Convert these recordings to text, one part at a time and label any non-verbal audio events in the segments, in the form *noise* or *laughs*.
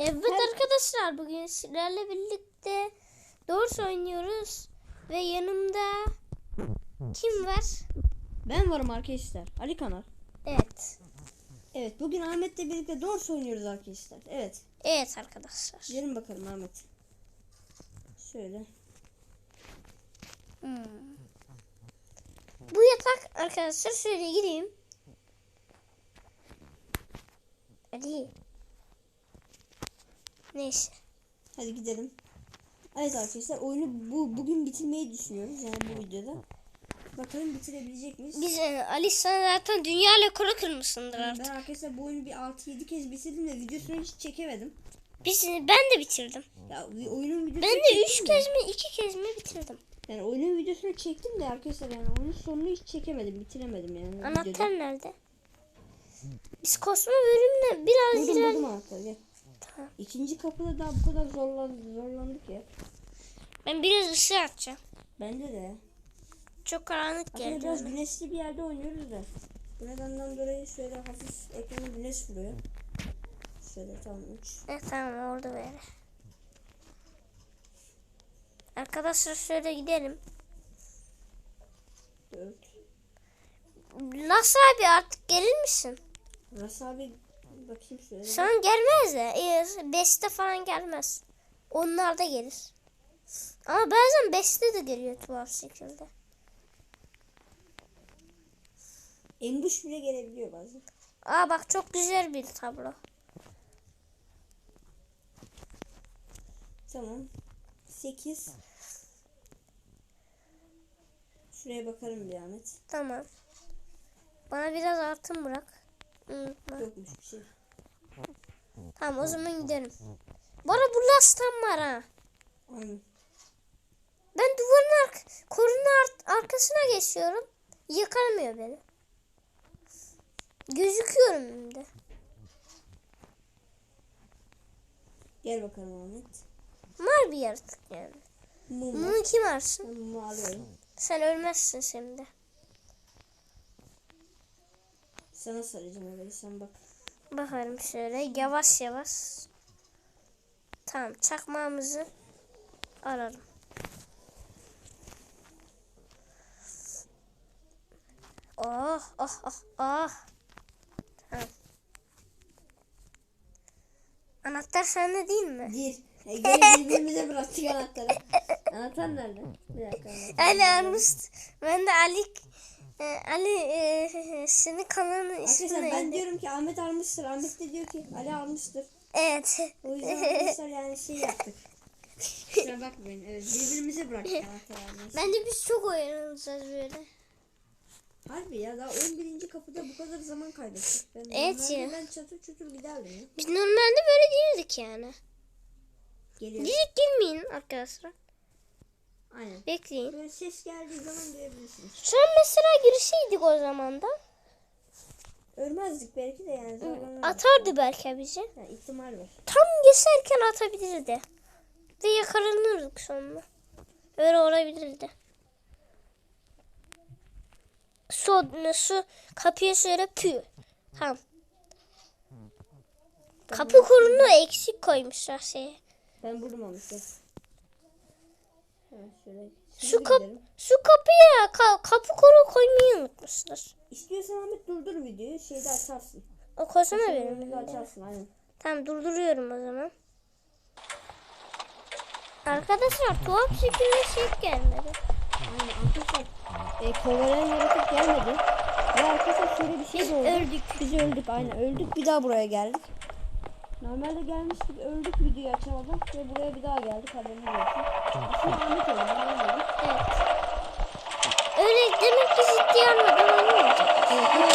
Evet arkadaşlar bugün sizlerle birlikte Doors oynuyoruz ve yanımda kim var? Ben varım arkadaşlar. Ali Kanal. Evet. Evet bugün Ahmet'le birlikte Dors oynuyoruz arkadaşlar. Evet. Evet arkadaşlar. Gelin bakalım Ahmet. Şöyle. Hmm. Bu yatak arkadaşlar şöyle gireyim. Hadi. Neyse. Hadi gidelim. Evet arkadaşlar oyunu bu bugün bitirmeyi düşünüyoruz yani bu videoda. Bakalım bitirebilecek miyiz? Biz e, Ali sen zaten dünya rekoru kırmışsındır ben artık. arkadaşlar bu oyunu bir 6-7 kez bitirdim de videosunu hiç çekemedim. Biz ben de bitirdim. Ya vi- oyunun videosunu Ben de çektim üç kez mi iki kez mi bitirdim. Yani oyunun videosunu çektim de arkadaşlar yani oyunun sonunu hiç çekemedim, bitiremedim yani. Anahtar videoda. nerede? Biz kosmo bölümüne biraz Buldum buldum anahtarı gel. İkinci kapıda daha bu kadar zorlandık, zorlandık ya. Ben biraz ışığı açacağım. Bende de. Çok karanlık Aslında geldi. biraz bana. güneşli bir yerde oynuyoruz da. Bu nedenden dolayı şöyle hafif ekrana güneş vuruyor. Şöyle tamam 3. Evet tamam orada böyle. Arkadaşlar şöyle gidelim. 4. Las abi artık gelir misin? Ras abi bakayım şöyle. An gelmez de. Beste falan gelmez. Onlar da gelir. Ama bazen beste de geliyor tuhaf şekilde. Embuş bile gelebiliyor bazen. Aa bak çok güzel bir tablo. Tamam. 8. Şuraya bakarım bir Ahmet. Tamam. Bana biraz altın bırak. Yokmuş bir şey. Tamam o zaman gidelim. Arada bu lastan var ha. Aynen. Ben duvarın ark korunun ar- arkasına geçiyorum. Yıkamıyor beni. Gözüküyorum hem de. Gel bakalım Ahmet. Var bir yaratık yani. Mumu kim arsın? Mumu alıyorum. Sen ölmezsin şimdi. Sana saracağım orayı sen bak. Bakalım şöyle yavaş yavaş. Tamam çakmağımızı ararım. Oh oh oh oh. Tamam. Anahtar sende değil mi? Bir. E, gene *laughs* birbirimize bıraktık anahtarı. Anahtar nerede? Bir dakika. anahtar. Ali almıştı. Ben de Ali e, Ali e, *laughs* senin kanalının ismi Arkadaşlar ben neydi? diyorum ki Ahmet almıştır. Ahmet de diyor ki Ali almıştır. Evet. O yüzden *laughs* arkadaşlar yani şey yaptık. Kusura bakmayın. Evet birbirimize bıraktık *laughs* almayı. Bence biz çok oynayacağız böyle. Harbi ya daha 11. kapıda bu kadar zaman kaybettik. Ben Evet normalde ya. Ben çatır çutur giderdim ya. Biz normalde böyle değildik yani. Geliyor. Direkt girmeyin arkadaşlar. Aynen. Bekleyin. Böyle ses geldiği zaman duyabilirsiniz. Şu an mesela girseydik o zaman da Ölmezdik belki de yani. zorlanırdık. atardı belki bizi. Yani ihtimal var. Tam geçerken atabilirdi. Ve yakalanırdık sonra. Öyle olabilirdi. Su, su kapıya şöyle pü. Tamam. Kapı kolunu eksik koymuşlar şeye. Ben. Evet şöyle. Şu kap gidelim. şu kapıya ka- kapı kolu koymayı unutmuşlar. İstiyorsan Ahmet durdur videoyu. Şeyde açarsın. O koysana benim. açarsın aynen. Tamam durduruyorum o zaman. Arkadaşlar tuhaf şekilde şey gelmedi. Aynen arkadaşlar. E, kovalayan yaratık gelmedi. Ve arkadaşlar şöyle bir şey de oldu. öldük. Biz öldük aynen öldük bir daha buraya geldik. Normalde gelmiştik öldük videoyu açamadım ve buraya bir daha geldik haberiniz olsun. Aslında Ahmet oldu. Evet. Öyle demek ki ciddi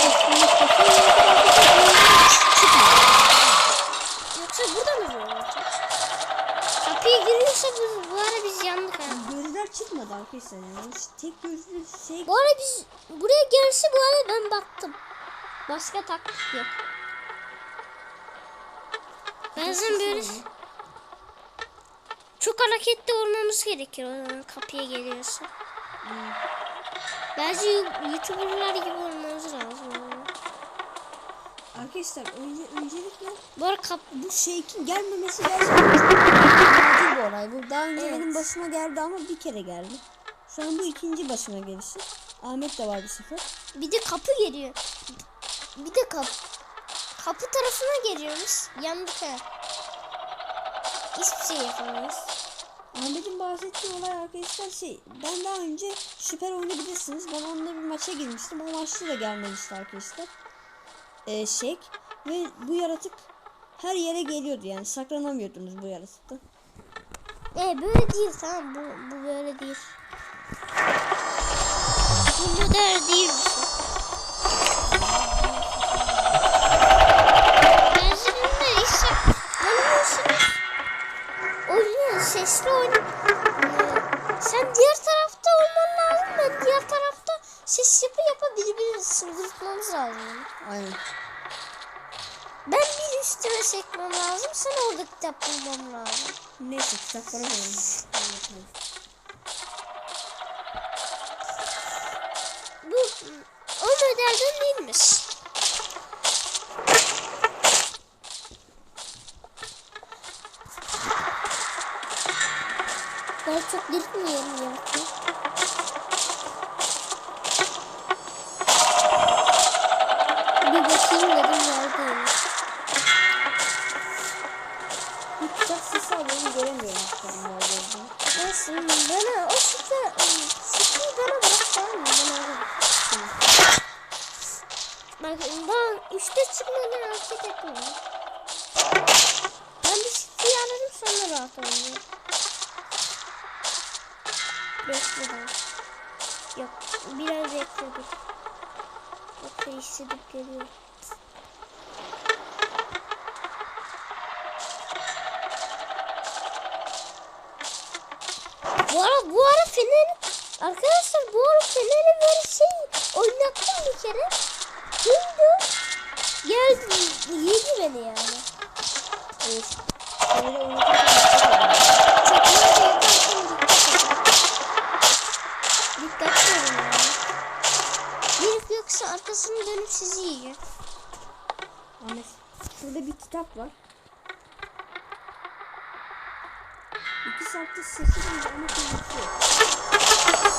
aslında kesin Yoksa burada mı olacak? Kapıya giriyorsa bu, bu ara biz yandık ha. Gözler çıkmadı arkadaşlar yani. Tek gözlü şey Bu ara biz buraya gelse bu ara ben baktım. Başka taktik yok. Bazen böyle çok hareketli olmamız gerekir o zaman kapıya geliyorsa. Bazı YouTuber'lar gibi olmamız lazım. Arkadaşlar önce, öncelikle Bu kap bu Shake'in gelmemesi gerçekten acil bir olay. Bu daha önce Evet. benim başıma geldi ama bir kere geldi. Şu an bu ikinci başıma gelişi. Ahmet de var bir sefer. bir de kapı geliyor. Bir de kap kapı tarafına geliyoruz. Yandık ha. Hiçbir şey yapamayız. Ahmet'in bahsettiği olay arkadaşlar şey ben daha önce süper oyunu bilirsiniz. Ben onunla bir maça girmiştim. O maçta da gelmemişti arkadaşlar. Ee, Shake ve bu yaratık her yere geliyordu yani saklanamıyordunuz bu yaratıkta. E böyle değil tamam bu, bu böyle değil. Bu model değil birbirimizi sıldırtmamız lazım. Aynen. Ben bir üstüne çekmem lazım. Sen orada kitap bulmam lazım. Neyse kitaplara bakalım. Bu o modelden değilmiş. Kitabın nerede olduğunu. Neyse bana o sütü, sütü bana bırak tamam mı? Alırım. Bak ben üçte çıkmadan hareket etmiyorum. Ben bir sütüyü alırım sonra rahat oynayayım. Bekle ben. Yok biraz bekledim. Yoksa hissedip geliyorum. Bu ara bu ara Fener arkadaşlar bu ara Fener'e böyle şey oynattım bir kere. Döndü. Geldi yedi beni yani. Evet. Öyle edin. Dikkatli olun yani. Herif yoksa arkasını dönüp sizi yiyecek. Ahmet. Şurada bir kitap var. Saatte sesi duyunca ama konuşuyor.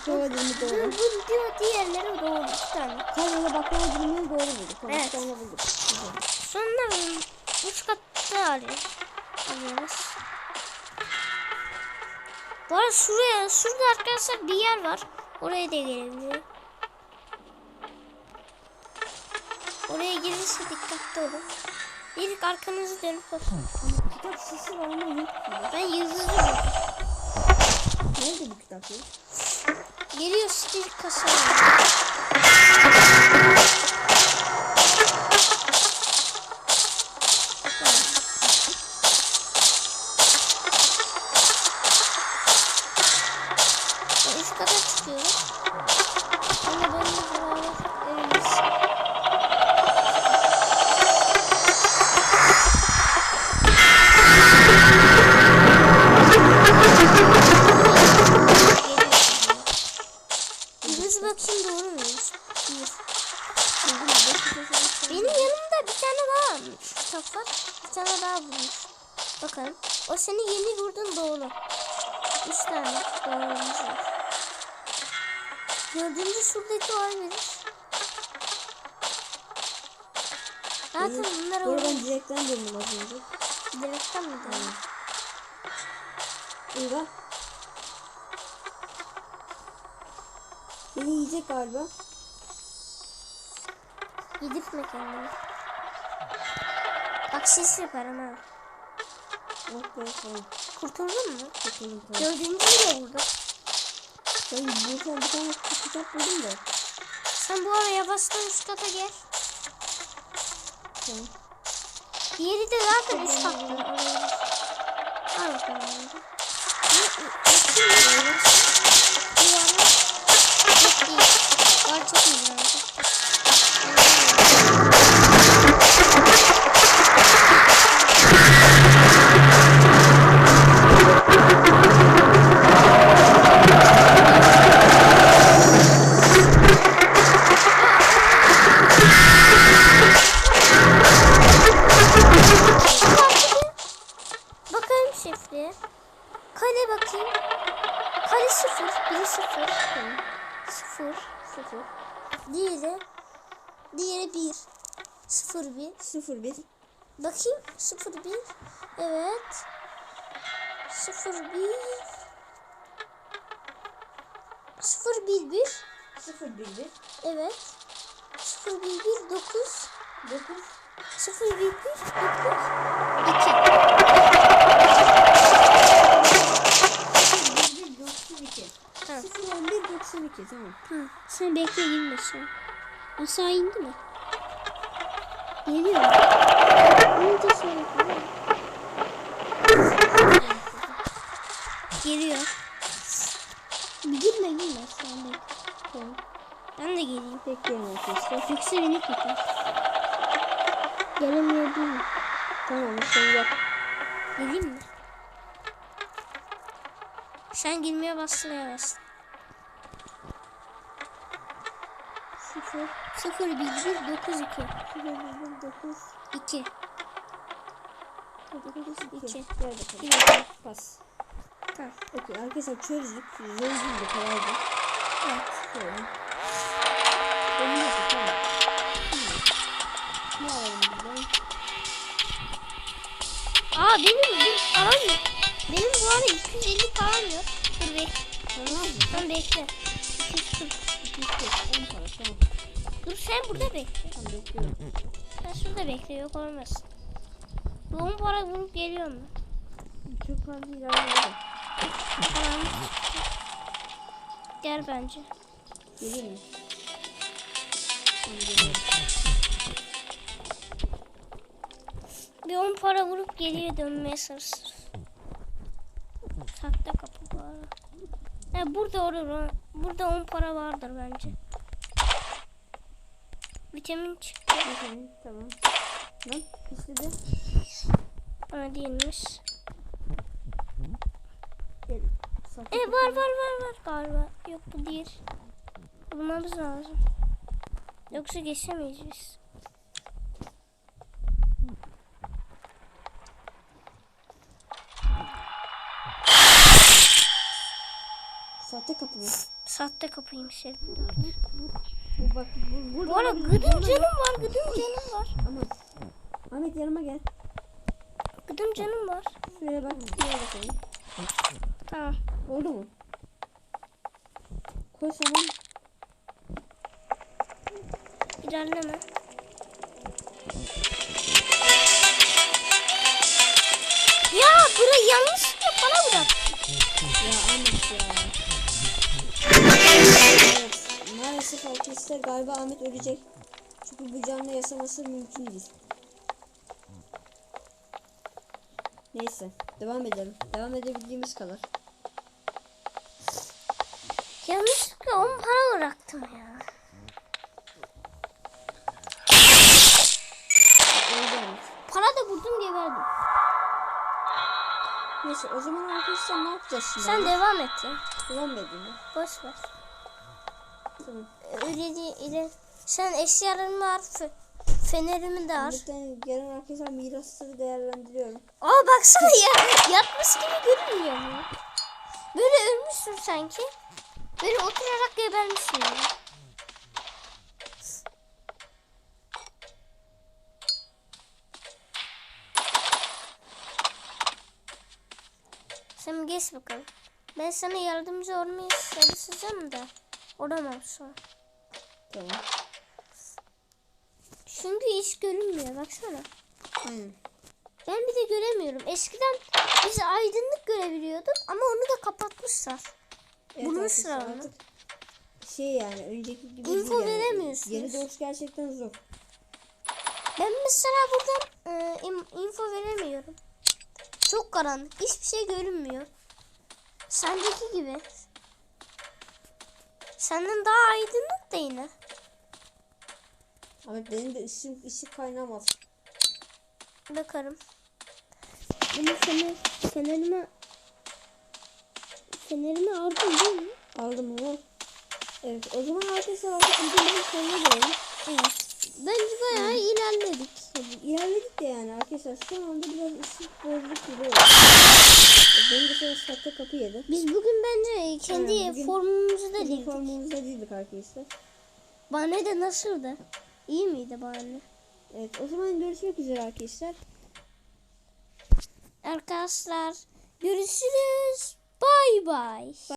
Baklava dilimi Bu, doğru. bu diyor diğerleri doğru iki tane. Kanya'da baklava dilimini doğru bulduk. Tamam, Evet. bir tane bulduk. Güzel. Sonra üç katta arıyor. Alıyoruz. Bu arada şuraya, şurada arkadaşlar bir yer var. Oraya da gelebiliyor. Oraya gelirse dikkatli olun. İlk arkanızı dönüp bakın. Kitap sesi var ama yok. Ben yıldızı buldum. Nerede bu kitap? Geliyor stil kasa. Zaten bunlar Bu arada ben direkten döndüm az önce. Direkten mi dönüyor? Eyvah. Beni yiyecek galiba. Yedirtme kendini. Bak ses yaparım ha. Oh be tamam. Kurtuldun mu? Kurtuldum tamam. Dördüncüyü de vurdum. Ben buradan bir tane kitap buldum da. Sen bu ara yavaştan üst kata gel. Tamam. Diğeri de zaten üst katta. Al bakalım. önce. Ne- ne- ne- Bu var mı? Yok değil. Var çok iyi Evet. Sıfır bir. Sıfır bir bir. 011 Evet. Sıfır bir bir dokuz. 9 Sıfır bir bir dokuz. İki. 92 Tamam. 011 92 tamam. Hı, sen bekle inmesin. Aşağı indi mi? Geliyor. Onu da sonra Geliyor. Gitme gitme sen bekle. Tamam. Ben de geleyim. Bekliyorum arkadaşlar. Yoksa beni kapar. Gelemiyor değil mi? Tamam sen gel. Geleyim mi? Sen girmeye bastırmaya bastın. Sıfır. Sıfır bir bir dokuz iki. 011 İki. 9 İki. 2 Gel bakalım. Bir dakika. Pas. Tamam. Okey arkadaşlar çözdük. Zor değildi kolaydı. Evet. Şöyle. Benim yok tamam. Ne alalım buradan? Aa benim bir param yok. Benim bu arada 250 param yok. Dur bekle. Tamam mı? Sen bekle. 240. 240 10 para tamam. Dur sen burada bekle. Tamam bekliyorum. Sen şurada bekle yok olmaz. Bu 10 para bulup geliyorum ben. Çok fazla ilerlemedim. Tamam. Gel bence. Gelir mi? Bir 10 para vurup geriye dönmeye sırsır. Sakta kapı bu arada. Ha, burada olur. Burada 10 para vardır bence. Vitamin çıktı. Okey tamam. Lan istedi. Ama değilmiş. Gel. Satı E var var var var galiba. Yok bu değil. Bulmamız lazım. Yoksa geçemeyiz biz. Sahte kapı mı? Sahte kapıymış elimde. Bu bak bu, burada Bu arada gıdım canım var, gıdım canım var. Ama Ahmet yanıma gel. Gıdım canım var. Şuraya bak. Şuraya bakalım. Tamam. Oldu mu? Koy tamam. İlerleme. Ya burayı yanlışlıkla bana bırak. Ya Ahmet ya. Evet. Maalesef arkadaşlar galiba Ahmet ölecek. Çünkü bu canlı yaşaması mümkün değil. Neyse. Devam edelim. Devam edebildiğimiz kadar. Yanlışlıkla 10 para bıraktım ya. Para da vurdum geberdim. Neyse o zaman arkadaşlar ne yapacağız şimdi? Sen devam et ya. Devam edeyim ben. Boş ver. Tamam. Öyle değil. ileri- Sen eşyalarımı var. fe- Fenerimi de al. Gelen arkadaşlar mirasları değerlendiriyorum. Aa baksana ya. Yatmış gibi görünmüyor mu? Böyle ölmüşsün sanki. Böyle oturarak gebermişsin ya. Sen geç bakalım. Ben sana yardımcı olmaya çalışacağım da. Olamam şu an. Tamam. Çünkü hiç görünmüyor baksana. Aynen. Ben bir de göremiyorum. Eskiden biz aydınlık görebiliyorduk ama onu da kapatmışlar. Bulmuşlar arkadaşlar onu. artık Şey yani önceki gibi Info değil yani. veremiyorsunuz. Yeni doğuş gerçekten zor. Ben mesela buradan e, im- info veremiyorum. Çok karanlık. Hiçbir şey görünmüyor. Sendeki gibi. Senden daha aydınlık da yine. Ahmet benim de ışık, ışık kaynağım az. Bakarım. Bunu fener, fenerime fenerime aldın değil mi? Aldım onu. Evet o zaman arkadaşlar videonun sonuna gelelim. Evet. Bence bayağı ilerledik. Tabii ilerledik de yani arkadaşlar şu anda biraz ışık bozduk gibi oldu. Benim de şöyle sahte kapı yedi. Biz bugün bence kendi Aynen, bugün- formumuzda Bizim değildik. formumuzda değildik arkadaşlar. Bahane de nasıldı? İyi miydi bahane? Evet o zaman görüşmek üzere arkadaşlar. Arkadaşlar görüşürüz. Bye bye. bye.